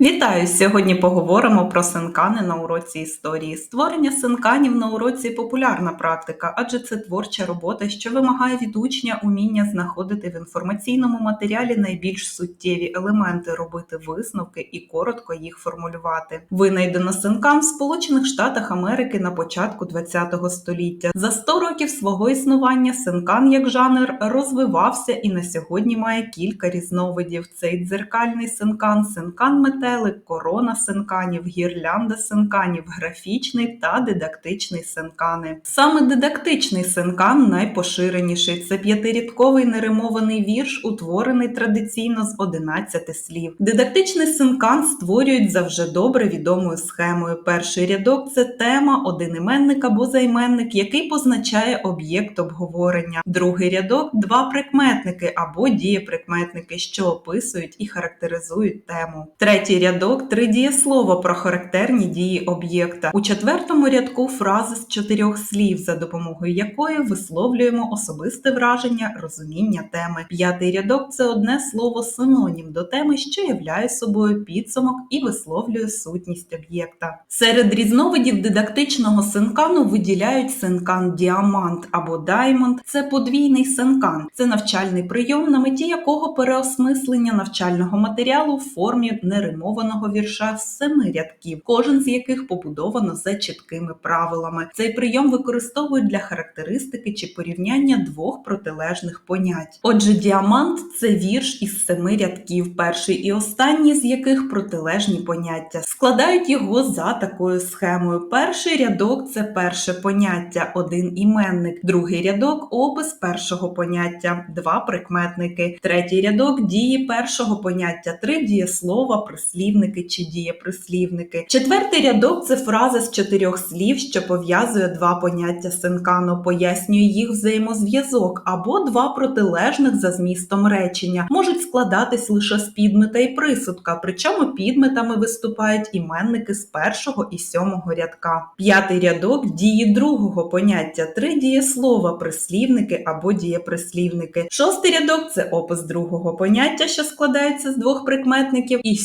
Вітаю! Сьогодні поговоримо про синкани на уроці історії. Створення синканів на уроці популярна практика, адже це творча робота, що вимагає від учня уміння знаходити в інформаційному матеріалі найбільш суттєві елементи, робити висновки і коротко їх формулювати. Винайдено синкан в Сполучених Штатах Америки на початку ХХ століття. За 100 років свого існування синкан як жанр розвивався і на сьогодні має кілька різновидів. Цей дзеркальний синкан, синкан метелик, корона синканів, гірлянда синканів, графічний та дидактичний синкани. Саме дидактичний синкан найпоширеніший. Це п'ятирядковий неримований вірш, утворений традиційно з 11 слів. Дидактичний синкан створюють за добре відомою схемою. Перший рядок це тема, один іменник або займенник, який позначає об'єкт обговорення. Другий рядок два прикметники або дієприкметники, що описують і характеризують тему. Третій рядок три дієслова про характерні дії об'єкта. У четвертому рядку фрази з чотирьох слів, за допомогою якої висловлюємо особисте враження, розуміння теми. П'ятий рядок це одне слово синонім до теми, що являє собою підсумок і висловлює сутність об'єкта. Серед різновидів дидактичного синкану виділяють синкан діамант або даймонд. Це подвійний синкан. Це навчальний прийом, на меті якого переосмислення навчального матеріалу в формі неримованого вірша з семи рядків, кожен з яких побудовано за чіткими правилами. Цей прийом використовують для характеристики чи порівняння двох протилежних понять. Отже, діамант це вірш із семи рядків, перший і останній з яких протилежні поняття. Складають його за такою схемою. Перший рядок це перше поняття, один іменник, другий рядок опис першого поняття, два прикметники, третій рядок дії першого поняття, три дієслова, прислівники чи дієприслівники. Четвертий рядок це фраза з чотирьох слів, що пов'язує два поняття синкану, пояснює їх взаємозв'язок або два протилежних за змістом речення, можуть складатись лише з підмета і присудка, причому підметами виступають іменники з першого і сьомого рядка. П'ятий рядок дії другого поняття, три дієслова, прислівники або дієприслівники. Шостий рядок це опис другого поняття, що складається з двох прикметників, і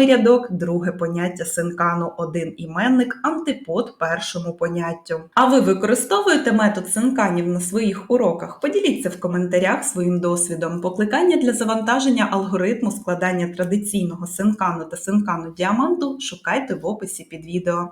сьомий рядок друге поняття синкану, один іменник, антипод першому поняттю. А ви використовуєте метод синканів на своїх уроках? Поділіться в коментарях своїм досвідом. Покликання для завантаження алгоритму складання традиційного синкану та синкану діаманту шукайте в описі під відео.